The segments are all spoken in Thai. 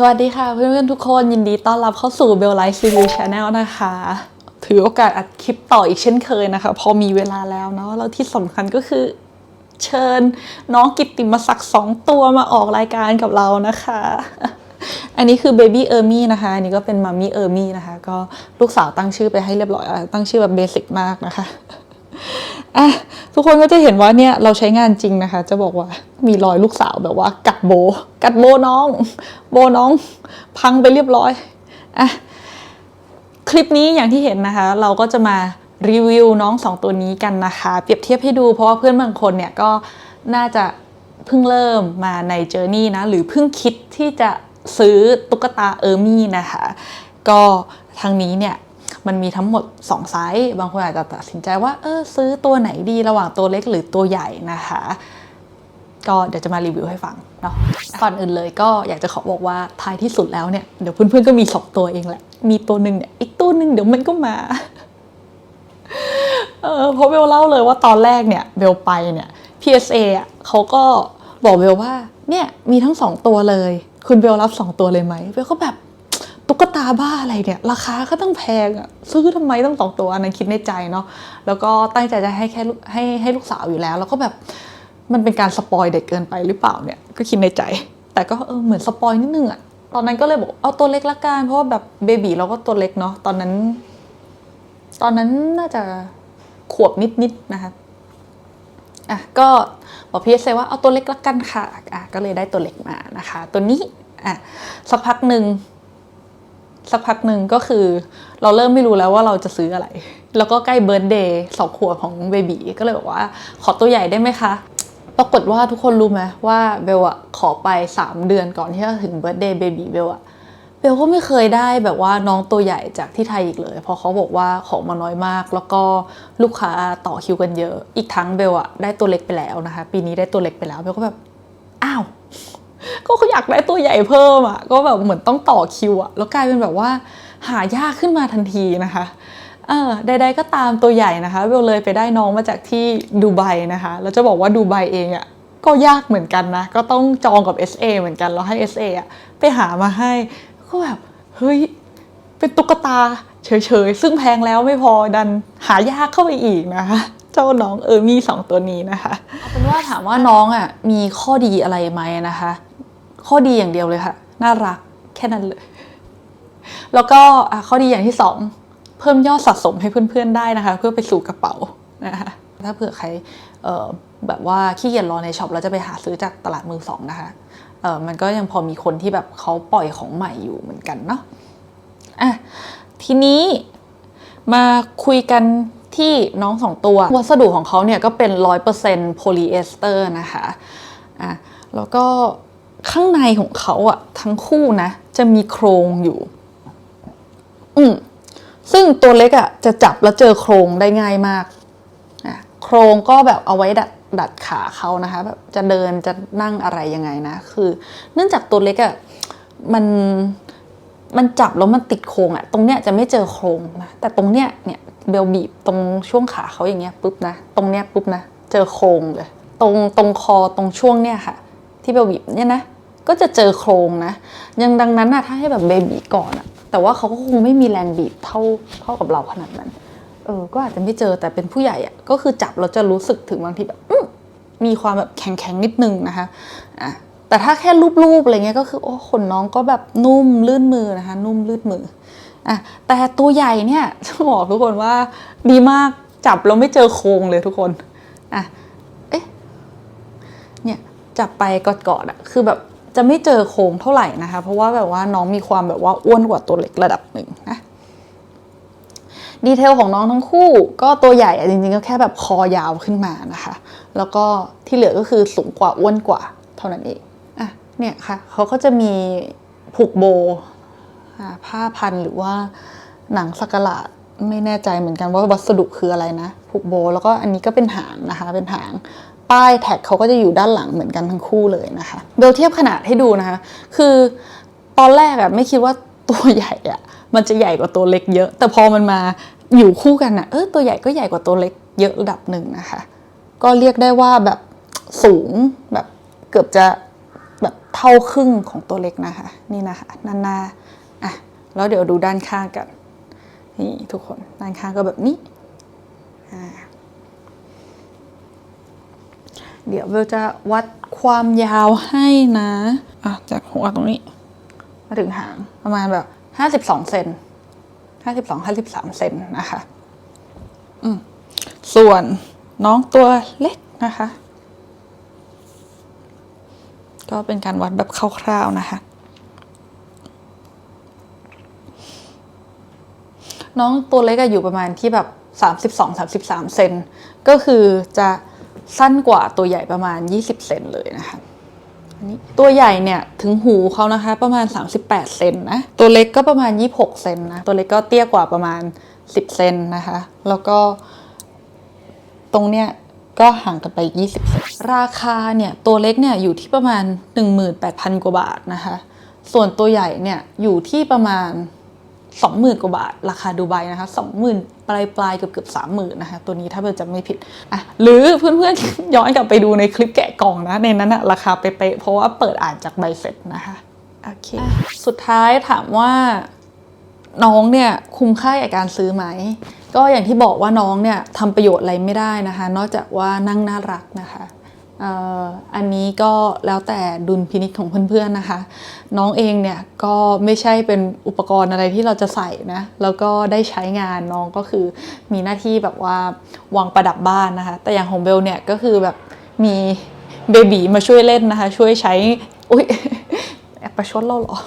สวัสดีค่ะเพื่อนๆทุกคนยินดีต้อนรับเข้าสู่เบลไลฟ์ซีรีส์ชาแนลนะคะ ถือโอกาสอัดคลิปต่ออีกเช่นเคยนะคะ พอมีเวลาแล้วเนาะแล้วที่สำคัญก็คือ เชิญน้องกิตติมศักดิ์สองตัวมาออกรายการกับเรานะคะ อันนี้คือเบบี้เออร์มี่นะคะ อันนี้ก็เป็นมัมมี่เออร์มี่นะคะ ก็ลูกสาวตั้งชื่อไปให้เรียบร้อยตั้งชื่อแบบเบสิกมากนะคะ อะทุกคนก็จะเห็นว่าเนี่ยเราใช้งานจริงนะคะ จะบอกว่ามีรอยลูกสาวแบบว่า กัดโบ กัดโบน้อง โบน้อง พังไปเรียบร้อยอะคลิปนี้อย่างที่เห็นนะคะ เราก็จะมารีวิวน้องสองตัวนี้กันนะคะ เปรียบเทียบให้ดูเพราะว่าเพื่อนบางคนเนี่ยก็น่าจะเพิ่งเริ่มมาในเจอร์นี่นะ หรือเพิ่งคิดที่จะซื้อตุ๊กตาเออร์มี่นะคะ ก็ทางนี้เนี่ย มันมีทั้งหมด 2 ไซส์ บางคนอาจจะตัดสินใจว่าเออซื้อตัวไหนดีระหว่างตัวเล็กหรือตัวใหญ่นะคะ ก็เดี๋ยวจะมารีวิวให้ฟังเนาะก่อนอื่นเลยก็อยากจะขอบอกว่าท้ายที่สุดแล้วเนี่ยเดี๋ยวเพื่อนๆก็มี2ตัวเองแหละ มีตัวหนึ่งเนี่ยอีกตัวหนึ่งเดี๋ยวมันก็มาเออเพราะเบลเล่าเลยว่าตอนแรกเนี่ยเบลไปเนี่ย PSA อะเขาก็บอกเบลว่าเนี่ยมีทั้งสองตัวเลย คุณเบลรับสองตัวเลยไหมเบลก็แบบ ตุ๊กตาบ้าอะไรเนี่ย ราคาก็ต้องแพงอะซื้อทำไมต้องสองตัวอันนั้นคิดในใจเนาะแล้วก็ตั้งใจจะให้แค่ให้ให้ลูกสาวอยู่แล้ว แล้วก็แบบมันเป็นการสปอยเด็กเกินไปหรือเปล่าเนี่ยก็คิดในใจ แต่ก็เออเหมือนสปอยนิดนึงอะตอนนั้นก็เลยบอกเอาตัวเล็กละกันเพราะว่าแบบเบบีเราก็ตัวเล็กเนาะตอนนั้น ตอนนั้นน่าจะขวบนิดๆนะคะอะก็บอกพี่เอสว่าเอาตัวเล็กละกันค่ะอะก็เลยได้ตัวเล็กมานะคะ ตัวนี้อะสักพักหนึ่ง สักพักหนึ่งก็คือ เราเริ่มไม่รู้แล้วว่าเราจะซื้ออะไร แล้วก็ใกล้เบิร์ดเดย์สองขวบของเบบีก็เลยบอกว่า ขอตัวใหญ่ได้ไหมคะ ปรากฏว่าทุกคนรู้ไหมว่าเบลอะขอไป 3 เดือนก่อนที่จะถึงเบิร์ดเดย์เบบีเบลอะเบลก็ไม่เคยได้แบบว่าน้องตัวใหญ่จากที่ไทยอีกเลย เพราะเขาบอกว่าของมาน้อยมาก แล้วก็ลูกค้าต่อคิวกันเยอะ อีกทั้งเบลอะได้ตัวเล็กไปแล้วนะคะ ปีนี้ได้ตัวเล็กไปแล้วเบลก็แบบอ้าว ก็เขาอยากได้ตัวใหญ่เพิ่มอะก็แบบเหมือนต้องต่อคิวอะแล้วกลายเป็นแบบว่า หายากขึ้นมาทันทีนะคะเออใดๆก็ตามตัวใหญ่นะคะเบลเลยไปได้น้องมาจากที่ดูไบนะคะแล้วจะบอกว่าดูไบเองอะก็ยากเหมือนกันนะ ก็ต้องจองกับ SA เหมือนกันแล้วให้ SA อะไปหามาให้ ก็แบบเฮ้ยเป็นตุ๊กตาเฉยๆ ซึ่งแพงแล้วไม่พอดันหายากเข้าไปอีกนะคะเจ้าน้องเออมีสองตัวนี้นะคะเอาเป็นว่าถามว่าน้องอะมีข้อดีอะไรไหมนะคะ ข้อดีอย่างเดียวเลยค่ะ น่ารักแค่นั้นเลย แล้วก็ข้อดีอย่างที่สองเพิ่มยอดสะสมให้เพื่อนๆได้นะคะ เพื่อไปสู่กระเป๋านะคะถ้าเผื่อใครแบบว่าขี้เกียจรอในช็อปแล้วจะไปหาซื้อจากตลาดมือสองนะคะมันก็ยังพอมีคนที่แบบเขาปล่อยของใหม่อยู่เหมือนกันเนาะอะทีนี้มาคุยกันที่น้องสองตัว วัสดุของเขาเนี่ยก็เป็นร้อยเปอร์เซ็นต์โพลีเอสเตอร์นะคะอะแล้วก็ ข้างในของเขาอะทั้งคู่นะ จะมีโครงอยู่ อืมซึ่งตัวเล็กอะจะจับแล้วเจอโครงได้ง่ายมากอะโครงก็แบบเอาไว้ดัดดัดขาเขานะคะแบบจะเดินจะนั่งอะไรยังไงนะ คือ เนื่องจากตัวเล็กอะมันมันจับแล้วมันติดโครงอะตรงเนี้ยจะไม่เจอโครงนะแต่ตรงเนี้ยเนี่ยเบลบีบตรงช่วงขาเขาอย่างเงี้ยปุ๊บนะตรงเนี้ยปุ๊บนะเจอโครงเลย ตรงตรงคอตรงช่วงเนี่ยค่ะ ที่เบลบีบเนี่ยนะก็จะเจอโครงนะ ยังดังนั้นนะถ้าให้แบบเบบีก่อนอะแต่ว่าเขาก็คงไม่มีแรงบีบเท่าเท่ากับเราขนาดนั้นเออก็อาจจะไม่เจอแต่เป็นผู้ใหญ่อะก็คือจับเราจะรู้สึกถึงบางทีแบบมีความแบบแข็งๆนิดนึงนะคะอะแต่ถ้าแค่รูปๆอะไรเงี้ยก็คือโอ้ขนน้องก็แบบนุ่มลื่นมือนะคะ นุ่มลื่นมืออะแต่ตัวใหญ่เนี่ยจะบอกทุกคนว่าดีมากจับแล้วไม่เจอโครงเลยทุกคนอะ จับไปกอดๆอะคือแบบจะไม่เจอโครงเท่าไหร่นะคะ เพราะว่าแบบว่าน้องมีความแบบว่าอ้วนกว่าตัวเล็กระดับหนึ่งนะดีเทลของน้องทั้งคู่ ก็ตัวใหญ่อะจริงๆก็แค่แบบคอยาวขึ้นมานะคะ แล้วก็ที่เหลือก็คือสูงกว่าอ้วนกว่าเท่านั้นเองอะเนี่ยค่ะเขาก็จะมีผูกโบผ้าพันหรือว่าหนังสักหลาดไม่แน่ใจเหมือนกันว่าวัสดุคืออะไรนะผูกโบ แล้วก็อันนี้ก็เป็นหางนะคะ เป็นหาง ป้ายแท็กเขาก็จะอยู่ด้านหลังเหมือนกันทั้งคู่เลยนะคะเบลเทียบขนาดให้ดูนะคะ คือตอนแรกอะไม่คิดว่าตัวใหญ่อะมันจะใหญ่กว่าตัวเล็กเยอะ แต่พอมันมาอยู่คู่กันอะเออตัวใหญ่ก็ใหญ่กว่าตัวเล็กเยอะระดับหนึ่งนะคะ ก็เรียกได้ว่าแบบสูงแบบเกือบจะแบบเท่าครึ่งของตัวเล็กนะคะ นี่นะคะด้านหน้าอะแล้วเดี๋ยวดูด้านข้างกันนี่ทุกคนด้านข้างก็แบบนี้อ่า เดี๋ยวเบลจะวัดความยาวให้นะ อะ จากหัวตรงนี้ มาถึงหางประมาณแบบห้าสิบสองเซนห้าสิบสองห้าสิบสามเซนนะคะ อืม ส่วนน้องตัวเล็กนะคะ ก็เป็นการวัดแบบคร่าวๆนะคะ น้องตัวเล็กอะอยู่ประมาณที่แบบ32-33เซนก็คือจะ สั้นกว่าตัวใหญ่ประมาณ 20 เซนเลยนะคะอันนี้ตัวใหญ่เนี่ยถึงหูเขานะคะประมาณ 38 เซนนะตัวเล็กก็ประมาณ 26 เซนนะตัวเล็กก็เตี้ยกว่าประมาณ 10 เซนนะคะ แล้วก็ ตรงเนี้ยก็ห่างกันไป 20 เซนราคาเนี่ยตัวเล็กเนี่ยอยู่ที่ประมาณ 18,000 กว่าบาทนะคะ ส่วนตัวใหญ่เนี่ยอยู่ที่ประมาณ 20,000กว่าบาท ราคาดูไบนะคะ20,000ปลายปลายๆเกือบเกือบ30,000นะคะตัวนี้ถ้าเบลจำไม่ผิดอะหรือเพื่อนๆ ย้อนกลับไปดูในคลิปแกะกล่องนะในนั้นอะราคาเป๊ะๆเพราะว่าเปิดอ่านจากใบเสร็จนะคะโอเคอะสุดท้ายถามว่าน้องเนี่ยคุ้มค่ากับการซื้อไหม ก็อย่างที่บอกว่าน้องเนี่ยทำประโยชน์อะไรไม่ได้นะคะ นอกจากว่านั่งน่ารักนะคะเอันนี้ก็แล้วแต่ดุลพินิจของเพื่อนๆนะคะ น้องเองเนี่ยก็ไม่ใช่เป็นอุปกรณ์อะไรที่เราจะใส่นะแล้วก็ได้ใช้งานน้องก็คือมีหน้าที่แบบว่าวางประดับบ้านนะคะ แต่อย่างของเบลเนี่ยก็คือแบบมีเบบีมาช่วยเล่นนะคะ ช่วยใช้อุ้ยแอบประชดเราเหรอ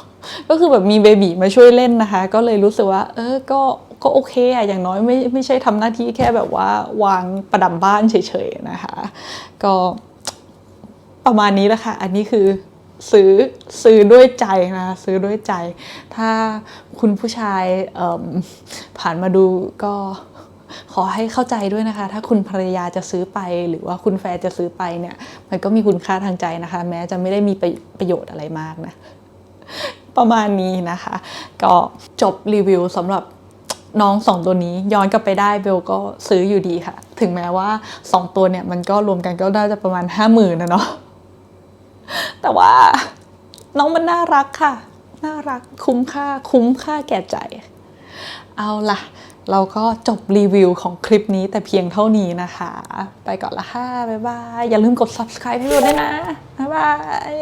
ก็คือแบบมีเบบีมาช่วยเล่นนะคะ ก็เลยรู้สึกว่า เออก็ก็โอเคอะอย่างน้อยไม่ไม่ใช่ทำหน้าที่แค่แบบว่าวางประดับบ้านเฉยๆนะคะ ก็ ประมาณนี้แหละค่ะ อันนี้คือซื้อซื้อด้วยใจนะซื้อด้วยใจ ถ้าคุณผู้ชายผ่านมาดูก็ขอให้เข้าใจด้วยนะคะ ถ้าคุณภรรยาจะซื้อไป หรือว่าคุณแฟนจะซื้อไปเนี่ย มันก็มีคุณค่าทางใจนะคะ แม้จะไม่ได้มีประประโยชน์อะไรมากนะ ประมาณนี้นะคะ ก็จบรีวิวสำหรับน้องสองตัวนี้ย้อนกลับไปได้เบลก็ซื้ออยู่ดีค่ะ ถึงแม้ว่าสองตัวเนี่ยมันก็รวมกันก็น่าจะประมาณห้าหมื่นนะเนาะ แต่ว่าน้องมันน่ารักค่ะ น่ารักคุ้มค่า คุ้มค่าแก่ใจ เอาล่ะ เราก็จบรีวิวของคลิปนี้แต่เพียงเท่านี้นะคะ ไปก่อนละค่ะ บ๊ายบาย อย่าลืมกด subscribe ให้ด้วยนะ บ๊ายบาย